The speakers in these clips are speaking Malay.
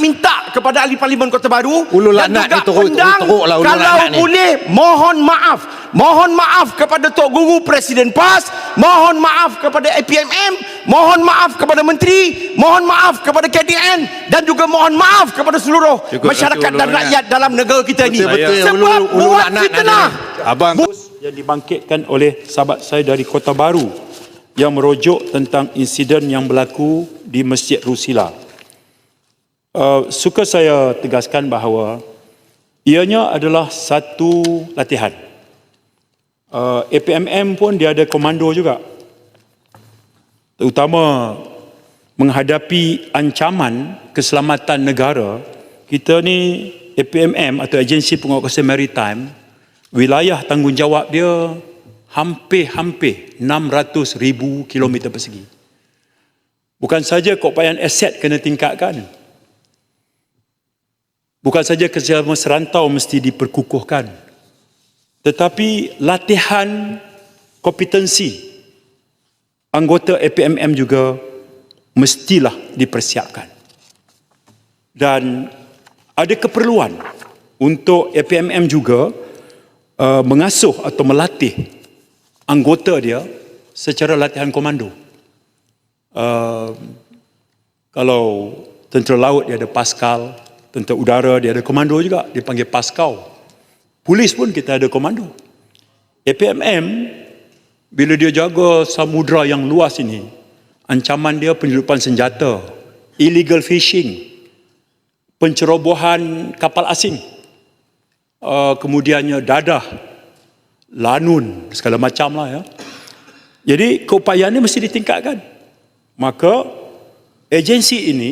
minta kepada ahli parlimen Kota Baru Ulu dan juga ni, teruk- undang teruk lah ulu kalau laknat ni. boleh mohon maaf mohon maaf kepada Tok Guru Presiden PAS mohon maaf kepada APMM mohon maaf kepada menteri mohon maaf kepada KDN dan juga mohon maaf kepada seluruh Cukup masyarakat dan rakyat dalam negara kita ini sebab ulu- ulu buat fitnah ni. Abang yang dibangkitkan oleh sahabat saya dari Kota Baru yang merujuk tentang insiden yang berlaku di Masjid Rusila. Uh, suka saya tegaskan bahawa ianya adalah satu latihan. Uh, APMM pun dia ada komando juga. Terutama menghadapi ancaman keselamatan negara, kita ni APMM atau Agensi Penguatkuasaan Maritime, wilayah tanggungjawab dia hampir-hampir 600 ribu kilometer persegi. Bukan saja keupayaan aset kena tingkatkan. Bukan saja kerjasama serantau mesti diperkukuhkan. Tetapi latihan kompetensi anggota APMM juga mestilah dipersiapkan. Dan ada keperluan untuk APMM juga uh, mengasuh atau melatih anggota dia secara latihan komando. Uh, kalau tentera laut dia ada Pascal, tentera udara dia ada komando juga, dipanggil Paskau. Polis pun kita ada komando. APMM bila dia jaga samudra yang luas ini, ancaman dia penyeludupan senjata, illegal fishing, pencerobohan kapal asing, uh, kemudiannya dadah, lanun, segala macam lah ya. Jadi keupayaan ini mesti ditingkatkan. Maka agensi ini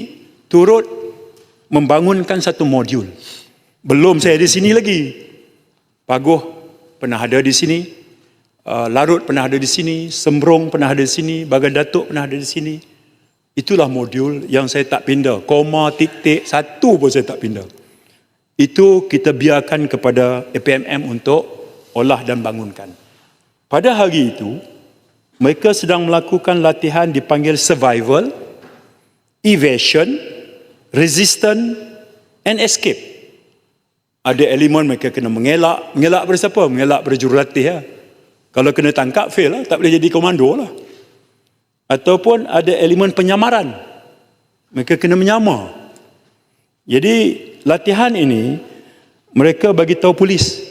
turut membangunkan satu modul. Belum saya di sini lagi. Paguh pernah ada di sini, uh, Larut pernah ada di sini, Sembrong pernah ada di sini, Bagan Datuk pernah ada di sini. Itulah modul yang saya tak pindah. Koma, titik, satu pun saya tak pindah. Itu kita biarkan kepada APMM untuk olah dan bangunkan. Pada hari itu, mereka sedang melakukan latihan dipanggil survival, evasion, resistance and escape. Ada elemen mereka kena mengelak. Mengelak pada siapa? Mengelak pada jurulatih. Ya. Kalau kena tangkap, fail lah. Tak boleh jadi komando lah. Ataupun ada elemen penyamaran. Mereka kena menyamar. Jadi latihan ini mereka bagi tahu polis.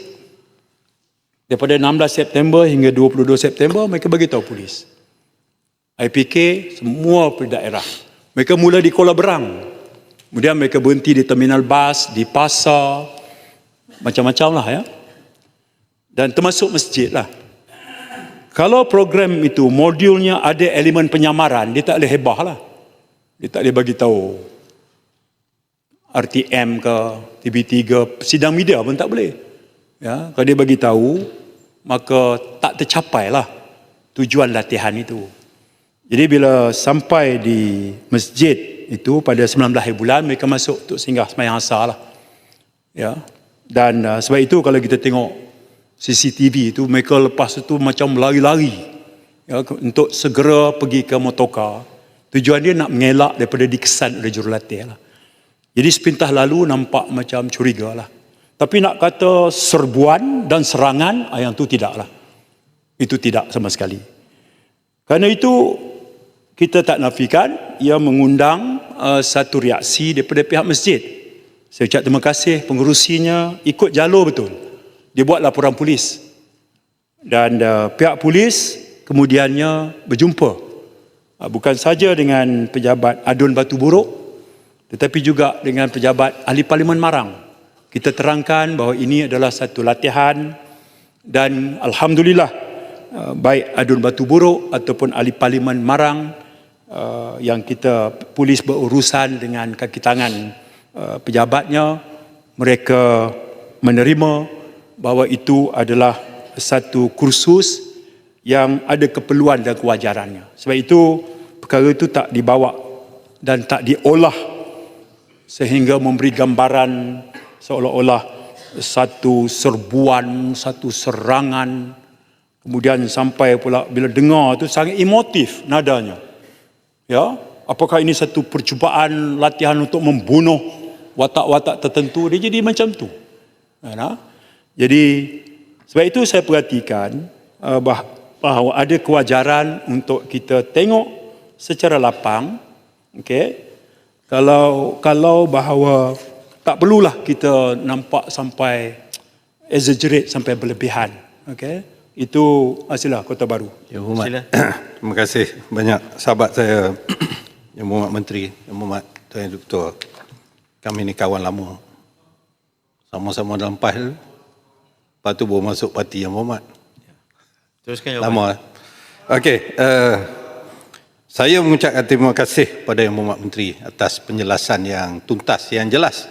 Daripada 16 September hingga 22 September mereka bagi tahu polis. IPK semua per daerah. Mereka mula di Kuala Berang. Kemudian mereka berhenti di terminal bas, di pasar, macam-macam lah ya. Dan termasuk masjid lah. Kalau program itu modulnya ada elemen penyamaran, dia tak boleh hebah lah. Dia tak boleh bagi tahu RTM ke TV3 sidang media pun tak boleh. Ya, kalau dia bagi tahu maka tak tercapai lah tujuan latihan itu. Jadi bila sampai di masjid itu pada 19 hari bulan mereka masuk untuk singgah semayang asar lah. Ya. Dan uh, sebab itu kalau kita tengok CCTV itu mereka lepas itu macam lari-lari ya, untuk segera pergi ke motoka. Tujuan dia nak mengelak daripada dikesan oleh jurulatih lah. Jadi sepintas lalu nampak macam curiga lah. Tapi nak kata serbuan dan serangan, ah, yang tu tidak lah. Itu tidak sama sekali. Kerana itu, kita tak nafikan, ia mengundang uh, satu reaksi daripada pihak masjid. Saya ucap terima kasih pengurusinya, ikut jalur betul. Dia buat laporan polis. Dan uh, pihak polis kemudiannya berjumpa. Uh, bukan saja dengan pejabat Adun Batu Buruk, tetapi juga dengan pejabat ahli parlimen Marang. Kita terangkan bahawa ini adalah satu latihan dan alhamdulillah uh, baik Adun Batu Buruk ataupun ahli parlimen Marang uh, yang kita polis berurusan dengan kaki tangan uh, pejabatnya mereka menerima bahawa itu adalah satu kursus yang ada keperluan dan kewajarannya. Sebab itu perkara itu tak dibawa dan tak diolah sehingga memberi gambaran seolah-olah satu serbuan, satu serangan kemudian sampai pula bila dengar tu sangat emotif nadanya. Ya, apakah ini satu percubaan latihan untuk membunuh watak-watak tertentu? Dia jadi macam tu. Ya, jadi sebab itu saya perhatikan bah- bahawa ada kewajaran untuk kita tengok secara lapang okey? Kalau kalau bahawa tak perlulah kita nampak sampai exaggerate sampai berlebihan okey itu hasillah kota baru Ya Muhammad. Sila. Terima kasih banyak sahabat saya Yang Muhammad Menteri, Yang Muhammad Tuan Doktor. Kami ni kawan lama. Sama-sama dalam PAS dulu. Lepas tu baru masuk parti Yang Muhammad. Teruskan jawapan. Lama. eh? Okey, uh, saya mengucapkan terima kasih pada Yang Muhammad Menteri atas penjelasan yang tuntas, yang jelas.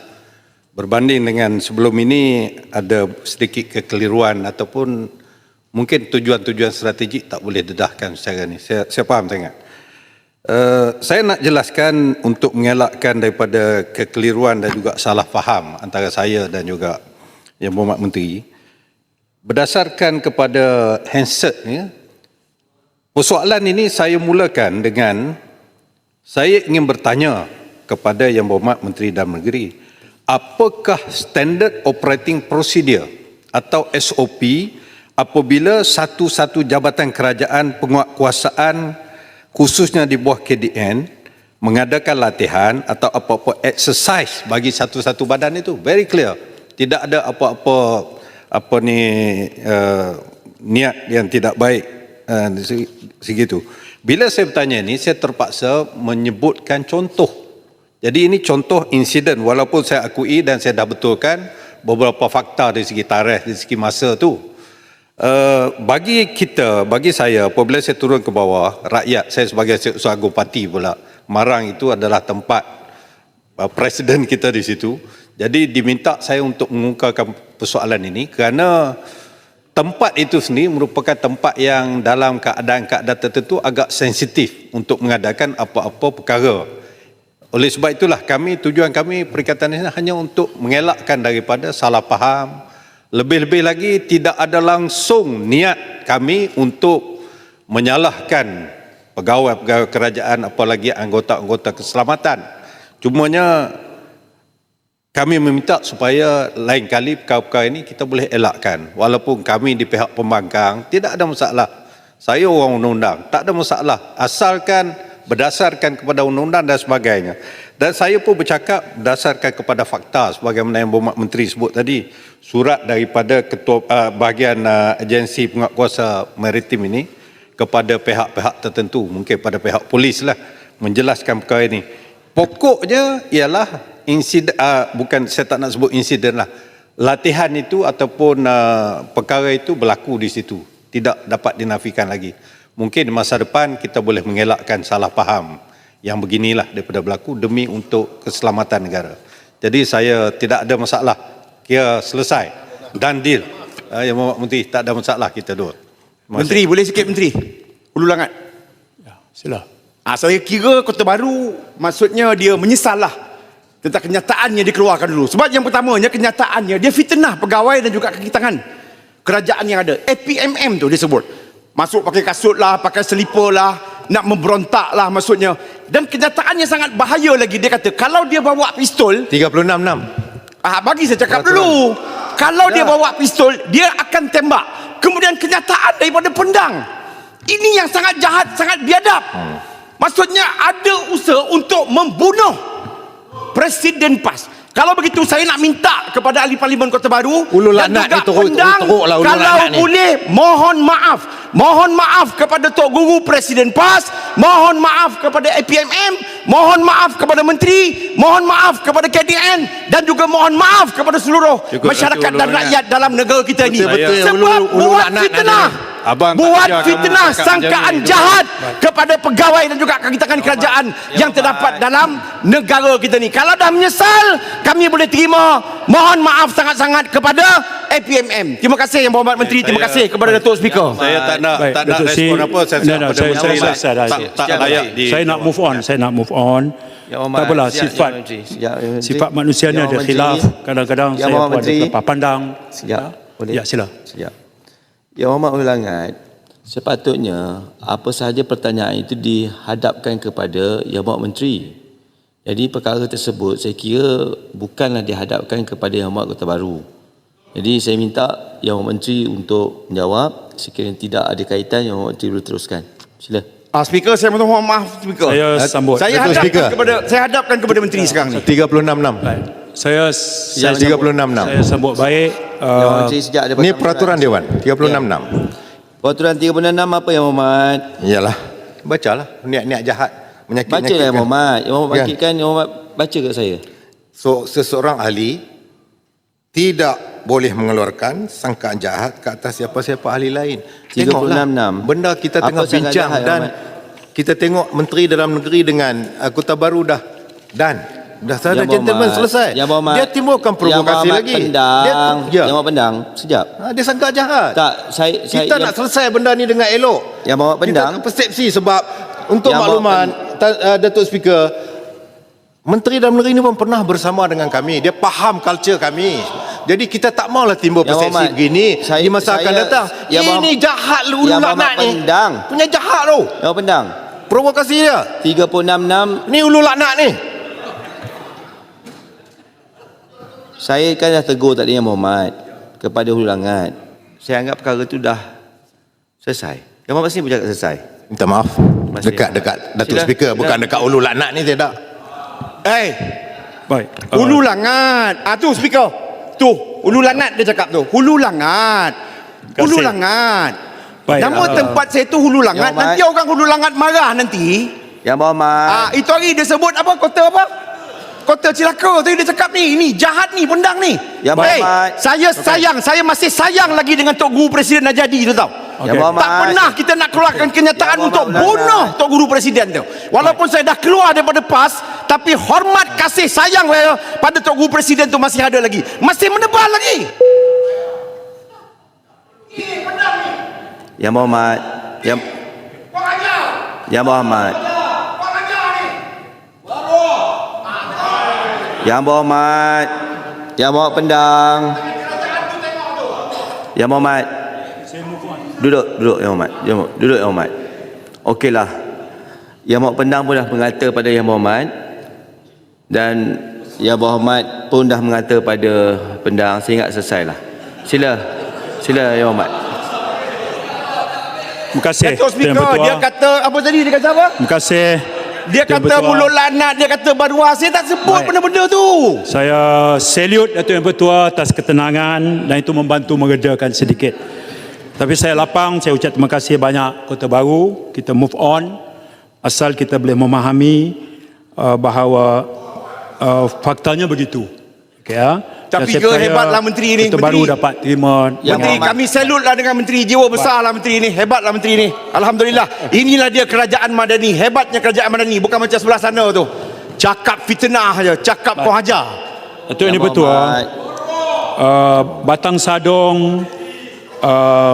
Berbanding dengan sebelum ini ada sedikit kekeliruan ataupun mungkin tujuan-tujuan strategik tak boleh dedahkan secara ni. Saya, saya faham sangat. Uh, saya nak jelaskan untuk mengelakkan daripada kekeliruan dan juga salah faham antara saya dan juga Yang Berhormat Menteri berdasarkan kepada handset ni persoalan ini saya mulakan dengan saya ingin bertanya kepada Yang Berhormat Menteri Dalam Negeri apakah standard operating procedure atau SOP apabila satu-satu jabatan kerajaan penguatkuasaan khususnya di bawah KDN mengadakan latihan atau apa-apa exercise bagi satu-satu badan itu very clear. Tidak ada apa-apa apa ni uh, niat yang tidak baik uh, segitu. Bila saya bertanya ni saya terpaksa menyebutkan contoh. Jadi ini contoh insiden walaupun saya akui dan saya dah betulkan beberapa fakta dari segi tarikh dari segi masa tu Uh, bagi kita, bagi saya, apabila saya turun ke bawah, rakyat, saya sebagai agung parti pula, Marang itu adalah tempat uh, presiden kita di situ. Jadi diminta saya untuk mengungkapkan persoalan ini kerana tempat itu sendiri merupakan tempat yang dalam keadaan-keadaan tertentu agak sensitif untuk mengadakan apa-apa perkara. Oleh sebab itulah kami, tujuan kami perikatan ini hanya untuk mengelakkan daripada salah faham, lebih-lebih lagi tidak ada langsung niat kami untuk menyalahkan pegawai-pegawai kerajaan apalagi anggota-anggota keselamatan. Cumanya kami meminta supaya lain kali perkara-perkara ini kita boleh elakkan. Walaupun kami di pihak pembangkang tidak ada masalah. Saya orang undang-undang, tak ada masalah. Asalkan berdasarkan kepada undang-undang dan sebagainya. Dan saya pun bercakap berdasarkan kepada fakta sebagaimana yang Berhormat Menteri sebut tadi, surat daripada ketua uh, bahagian uh, agensi penguatkuasa maritim ini kepada pihak-pihak tertentu, mungkin pada pihak polis lah menjelaskan perkara ini. Pokoknya ialah insiden uh, bukan saya tak nak sebut insiden lah. Latihan itu ataupun uh, perkara itu berlaku di situ. Tidak dapat dinafikan lagi. Mungkin masa depan kita boleh mengelakkan salah faham yang beginilah daripada berlaku demi untuk keselamatan negara. Jadi saya tidak ada masalah. Kira selesai. Dan deal. Uh, yang Muhammad Menteri tak ada masalah kita dua. Kasih. Menteri boleh sikit menteri. Ulu langat. ya sila Ah, saya kira Kota Baru maksudnya dia menyesal lah tentang kenyataannya dikeluarkan dulu. Sebab yang pertamanya kenyataannya dia fitnah pegawai dan juga kaki tangan kerajaan yang ada. APMM tu dia sebut. Masuk pakai kasut lah, pakai selipar lah, nak memberontak lah maksudnya. Dan kenyataannya sangat bahaya lagi. Dia kata kalau dia bawa pistol, 36 Ah, bagi saya cakap dulu. Kalau dia bawa pistol, dia akan tembak. Kemudian kenyataan daripada pendang. Ini yang sangat jahat, sangat biadab. Maksudnya ada usaha untuk membunuh Presiden PAS. Kalau begitu saya nak minta kepada ahli parlimen Kota Baru Ulu dan juga ni teruk- pendang, teruk lah kalau ni. boleh mohon maaf mohon maaf kepada Tok Guru Presiden PAS. Mohon maaf kepada APMM mohon maaf kepada menteri. Mohon maaf kepada KDN dan juga mohon maaf kepada seluruh Cukup masyarakat dan rakyat dalam negara kita ini. Sebab buat fitnah Abang buat fitnah sangkaan jahat kepada pegawai dan juga kaki tangan kerajaan yang terdapat dalam negara kita ni. Kalau dah menyesal kami boleh terima. Mohon maaf sangat-sangat kepada APMM terima kasih yang berhormat menteri. Terima kasih kepada Datuk Speaker. Saya tak nak Baik, tak nak Datuk respon apa saya no, pada saya- saya lah. Tak, layak di saya nak move on saya nak move on. Ya, tak apalah Siap, sifat Ya, Ya, sifat manusia ni Ya, ada khilaf. Kadang-kadang Ya, saya pun ada pandang. Siap. Boleh? ya sila. Siap. Ya Muhammad Ulangat, sepatutnya apa sahaja pertanyaan itu dihadapkan kepada Yang Muhammad Menteri. Jadi perkara tersebut saya kira bukanlah dihadapkan kepada Yang Amat Kota Baru. Jadi saya minta Yang Amat Menteri untuk menjawab sekiranya tidak ada kaitan Yang Amat Menteri boleh teruskan. Sila. Ah, speaker saya mohon maaf speaker. Saya sambut. saya hadapkan speaker. kepada saya hadapkan kepada menteri sekarang ni. 36-6. Saya saya, Sejak 36-6. saya sambut baik. Amat Uh, sejak Ini peraturan Dewan 36-6. Peraturan 36 apa Yang Amat? Iyalah. Bacalah niat-niat jahat menyakit Baca lah Amat. Yang Amat Kan? bangkitkan Yang Amat baca kat saya. So seseorang ahli tidak boleh mengeluarkan sangkaan jahat ke atas siapa-siapa ahli lain. 36-6. Benda kita Apa tengah sangkaan bincang jahat, dan kita tengok menteri dalam negeri dengan uh, Kota Baru dah dan dah Yang sada gentleman selesai. Yang Berhormat. Dia timbulkan Yang provokasi lagi. Pendang. Dia, ya. Yang Berhormat pendang. Sekejap. Ha, dia sangka jahat. Tak, saya saya kita nak selesai benda ni dengan elok. Yang Berhormat pendang. Kita persepsi sebab untuk Yang makluman bawa Ta- uh, Datuk Speaker Menteri dalam negeri ni pun pernah bersama dengan kami. Dia faham culture kami. Jadi kita tak maulah timbul Yang persepsi Berhormat, begini saya- di masa akan saya- datang. Yang Ini Berhormat- jahat lu Yang laknat Berhormat ni. pendang. Punya jahat tu. Yang pendang. Provokasi dia. 366 Ni ulu laknat ni. Saya kan dah tegur tadi Yang Berhormat kepada Hulu Langat. Saya anggap perkara tu dah selesai. Yang Berhormat sini bercakap selesai. Minta maaf. Masih. Dekat dekat Datuk Sila. Speaker Sila. bukan dekat ulu laknat ni tidak. Eh, baik. Uh, hulu langat. Ah tu speaker. Tu, hulu langat dia cakap tu. Hulu langat. Hulu Kasih. langat. Baik, Nama ah. tempat saya tu hulu langat. Nanti orang hulu langat marah nanti. Yang Berhormat. Ah, itu hari dia sebut apa? Kota apa? Kota Cilaka tu dia cakap ni, ni jahat ni pendang ni. Ya, hey, Mat. saya sayang, saya masih sayang lagi dengan Tok Guru Presiden Najadi tu tau. Yang Berhormat. Tak pernah kita nak keluarkan kenyataan Ya, untuk Muhammad bunuh. Tok Guru Presiden tu. Walaupun saya dah keluar daripada PAS, tapi hormat kasih sayang saya pada Tok Guru Presiden tu masih ada lagi. Masih menebal lagi. Yang Berhormat. Yang Yang Berhormat. Yang Berhormat. Yang Berhormat pendang. Yang Berhormat. Duduk, duduk Yang Berhormat. Yang Berhormat. Duduk Yang Berhormat. Okeylah. Yang Berhormat pendang pun dah mengata pada Yang Berhormat. Dan Yang Berhormat pun dah mengata pada pendang. Saya ingat selesai lah. Sila. Sila Yang Berhormat. Terima kasih. Datuk Speaker, Ketua. dia kata apa tadi dia kata apa? Terima kasih. Dia Tuan kata mulut lanat, dia kata baruah. Saya tak sebut Baik. benda-benda tu. Saya salute Datuk Yang Bertua atas ketenangan dan itu membantu meredakan sedikit. Tapi saya lapang, saya ucap terima kasih banyak Kota Baru. Kita move on asal kita boleh memahami uh, bahawa uh, faktanya begitu. Okay, ya? Tapi ke percaya hebatlah menteri ni, Kota Baru dapat terima. Ya, Menteri kami salute lah dengan menteri. Jiwa besar lah menteri ni hebatlah menteri ni. Alhamdulillah. Inilah dia kerajaan madani hebatnya kerajaan madani. Bukan macam sebelah sana tu. Cakap fitnah saja cakap kau hajar Datuk Yang Yang Bertua, Berhormat. uh, Batang Sadong, uh,